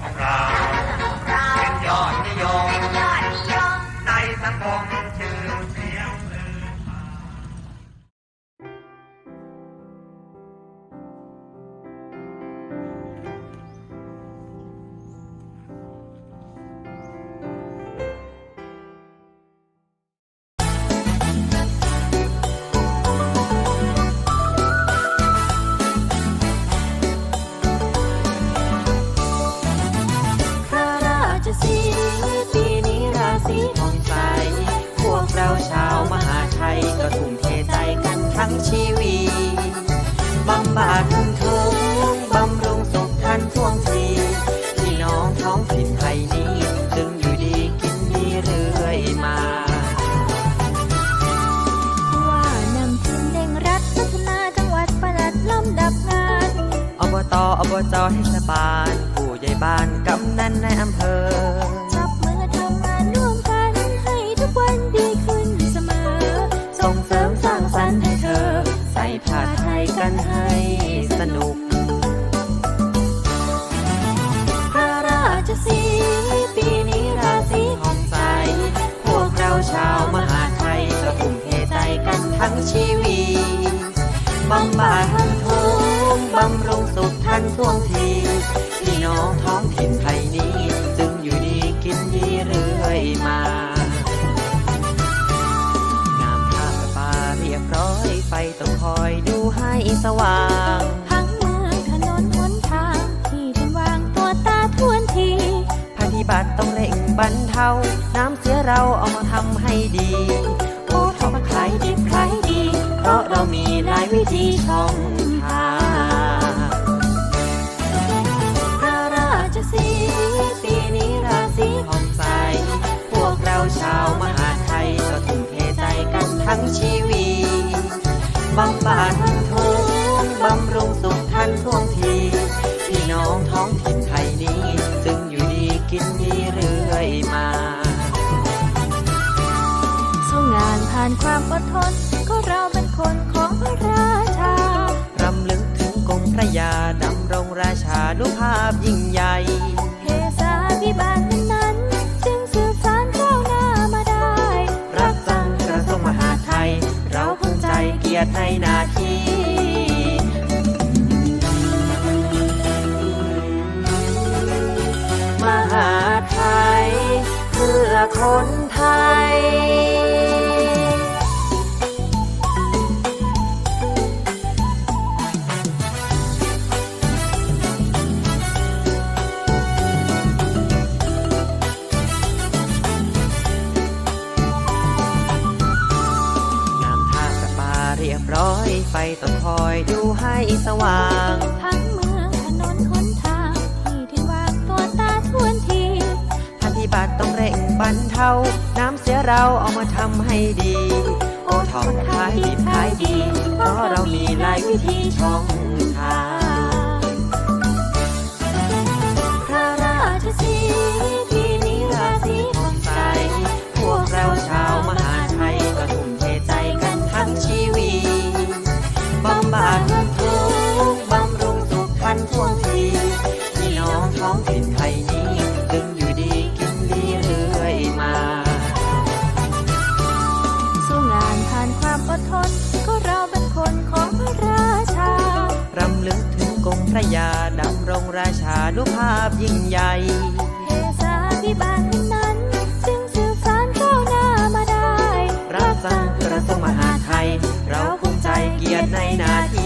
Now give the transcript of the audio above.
ของเรา ราชสีปีนี้ราศีผ่องใส พวกเราชาวมหาชัยก็ทุ่มเทใจกันทั้งชีวิตบำบัดทุกข์บำรุงสุขทันท่วงทีพี่น้องท้องถิ่นไทยนี้จึงอยู่ดีกินดีเรื่อยมาว่านำทีมเร่งรัดพัฒนาจังหวัดประหลัดลำดับงานอบตอบจเทศบาลผู้ใหญ่ บ้านกำนันในอำเภอ จับมือทำงานร่วมกัน ให้ทุกวันดีขึ้นเสมอ ส่งเสริมสร้างสรรค์ให้เธอ ใส่ผ้าไทยกันให้สนุก พระราชสีปีนี้ราศีห้อองใสพวกเราชาวมหาไทยก็ทุ่มเทใจกันทั้งชีวิตบำบัดทุกข์บำรุงสุขทันท่วงที ต้องคอยดูให้สว่าง ทั้งเมืองถนนหนทาง ที่ท่านวางตัวตาทวนทีปฏิบัติต้องเร่งบรรเทา น้ำเสียเราเอามาทำให้ดี โอ้ทำขายดิบขายดี เพราะเรามีหลายวิธีช่อง บำบัดทุกข์บำรุงสุขทันท่วงที พี่น้องท้องถิ่นไทยนี้จึงอยู่ดีกินดีเรื่อยมาสู้งานผ่านความอดทน ก็เราเป็นคนของพระราชารำลึกถึงกรมพระยาดำรงราชานุภาพยิ่งใหญ่ คนไทย งามท่าประปาเรียบร้อย ไฟต้องคอยดูให้สว่างทั้ง ราน้ำเสียเราเอามาทำให้ดี โอทองขายดีขายดี เพราะเรามีหลายวิธีช่องทาง กถึงกรมพระยาดำรงราชานุภาพยิ่งใหญ่เทสาพิบาลนั้นจึงสืบสานก้าวหน้ามาได้ รักสังกระทรวงมหาดไทย เราภูมิใจเกียรติในหนาที